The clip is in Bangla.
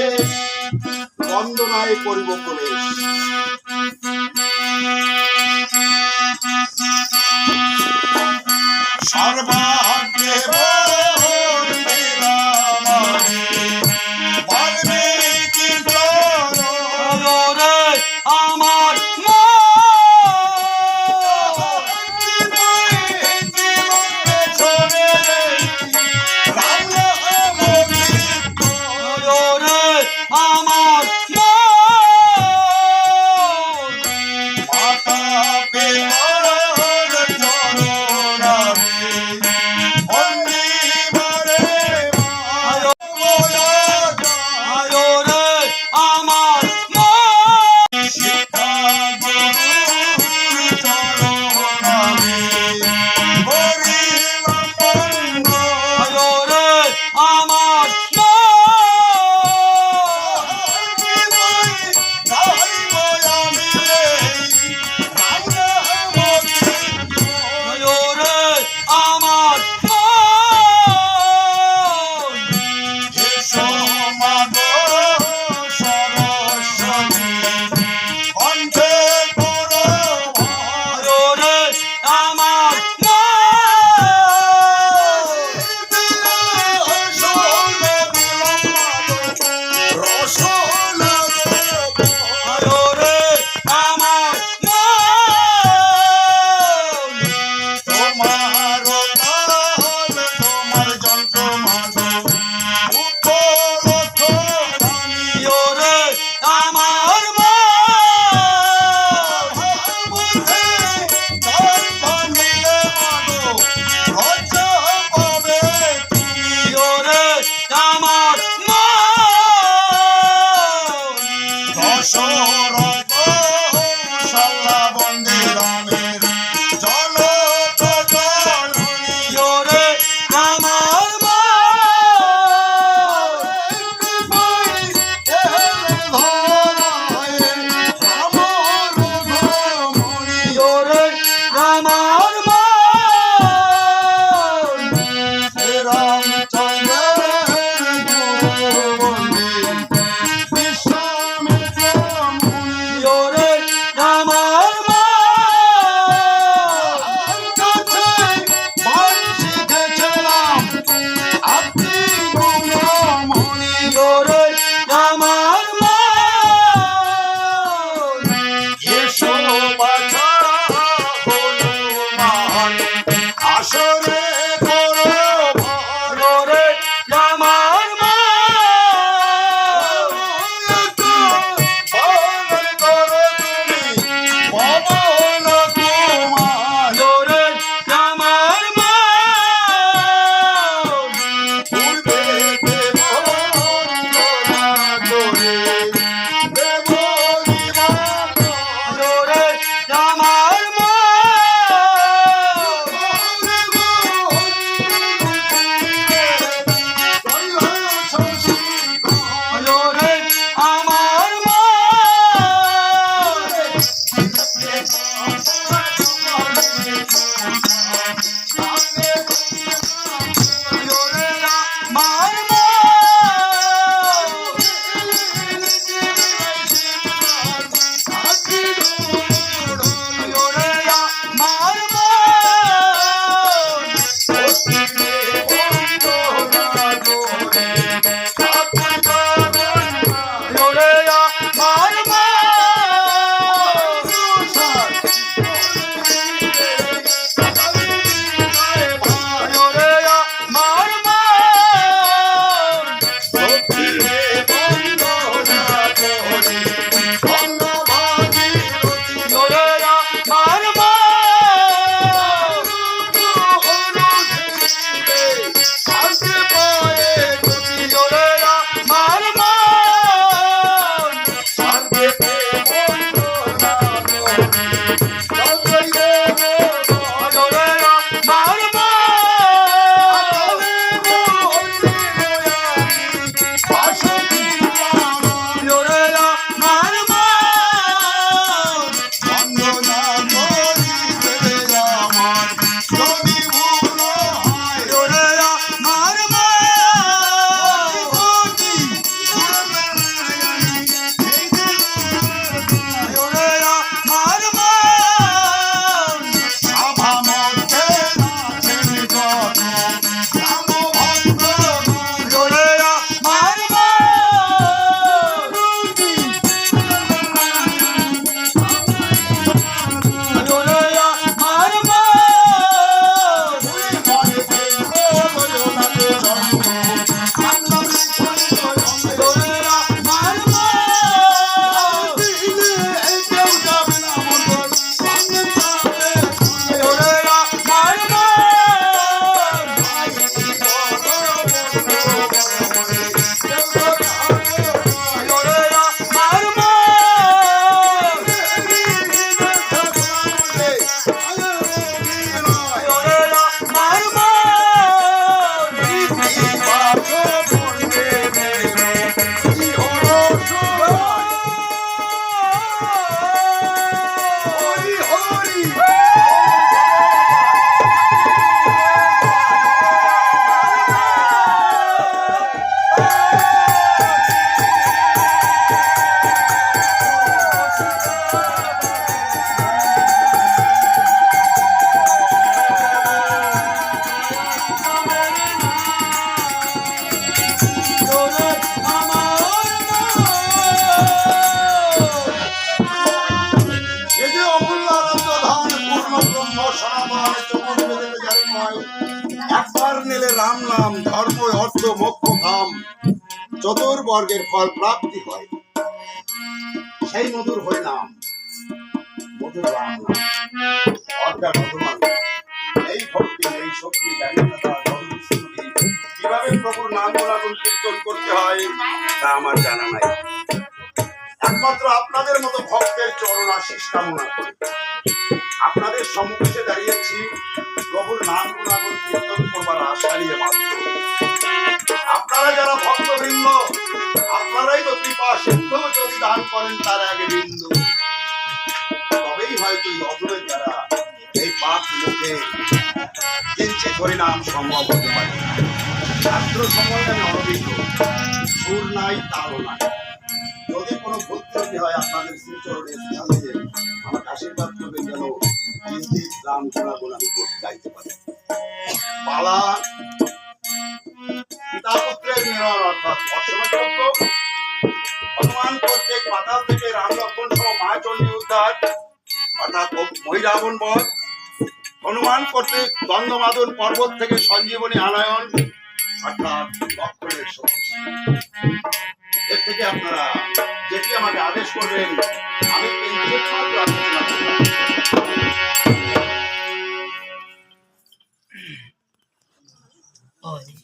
বিশেষ বন্দনায় করিব প্রবেশ সর্বাগ্রে show. choro Para একবার নিলে রাম নাম, ধর্ম, অর্থ, মোক্ষ ধাম চতুর্বর্গের ফল প্রাপ্তি হয়। সেই মধুর হয় নাম মধুর রাম নাম। অর্থাৎ ভগবান এই ভক্তি, এই শক্তি কীভাবে প্রভুর নাম গুণাগুণ কীর্তন করতে হয়, তা আমার জানা নাই। একমাত্র আপনাদের মতো ভক্তের চরণ আশিস কামনা করি। আপনাদের সম্মুখে দাঁড়িয়েছি। আপনারা যারা ভক্তবৃন্দ, আপনারাই তো কৃপা সিন্ধু যদি দান করেন তার আগে বিন্দু। তবেই হয়তো এই অধরের এই পাপ মুখে কিঞ্চিত হরিনাম সম্ভব হতে পারে। ছাত্র আমি অনভিজ্ঞ সুর নাই, তালও নাই। যদি কোনো ভুল ত্রুটি হয়, আপনাদের শ্রীচরণে আমাকে আশীর্বাদ করবেন যেন রাম গুণাগুণ আমি গাইতে পারি পালা। পিতা মিলন অর্থাৎ অশ্বচক্র হনুমান প্রত্যেক পাতাল থেকে রাম লক্ষণ সহ মায়াচণ্ডী উদ্ধার। অর্থাৎ মহিরাবণ বধ। হনুমান কর্তৃক দ্বন্দ্বমাদন পর্বত থেকে সঞ্জীবনী আনয়ন। অর্থাৎ লক্ষণের শক্তি এর থেকে আপনারা যেটি আমাকে আদেশ করবেন, আমি মাত্র আলোচনা করলাম Ole.